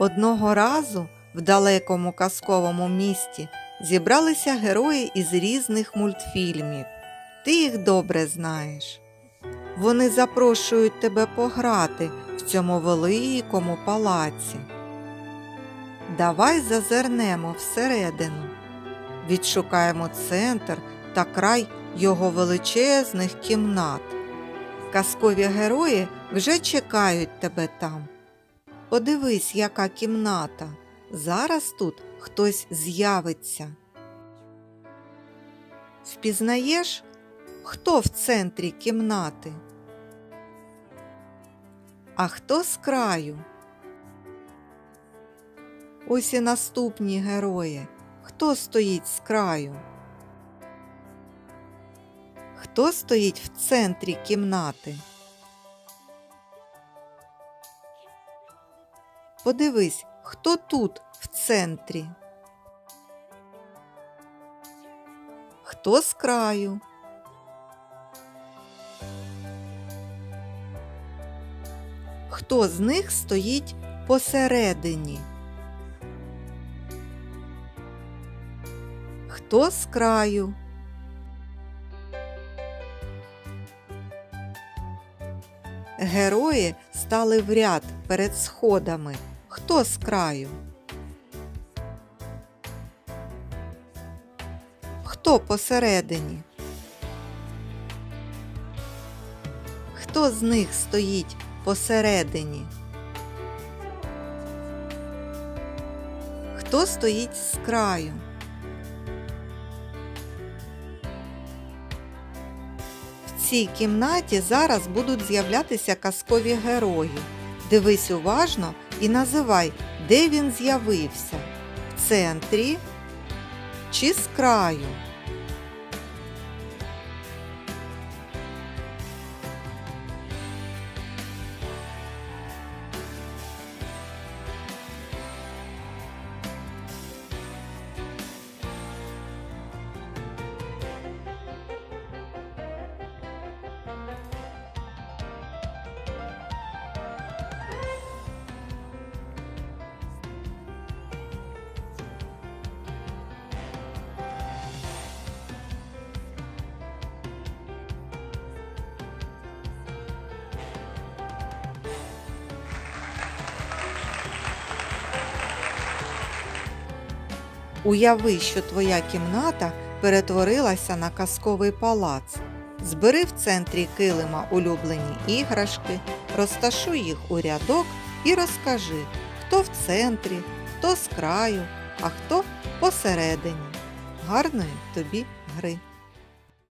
Одного разу в далекому казковому місті зібралися герої із різних мультфільмів. Ти їх добре знаєш. Вони запрошують тебе пограти в цьому великому палаці. Давай зазирнемо всередину, відшукаємо центр та край його величезних кімнат. Казкові герої вже чекають тебе там. Подивись, яка кімната. Зараз тут хтось з'явиться. Впізнаєш, хто в центрі кімнати? А хто з краю? Ось і наступні герої. Хто стоїть з краю? Хто стоїть в центрі кімнати? Подивись, хто тут в центрі? Хто з краю? Хто з них стоїть посередині? Хто з краю? Герої стали в ряд перед сходами. Хто з краю? Хто посередині? Хто з них стоїть посередині? Хто стоїть з краю? В цій кімнаті зараз будуть з'являтися казкові герої. Дивись уважно і називай, де він з'явився в центрі чи з краю. Уяви, що твоя кімната перетворилася на казковий палац. Збери в центрі килима улюблені іграшки, розташуй їх у рядок і розкажи, хто в центрі, хто з краю, а хто посередині. Гарної тобі гри!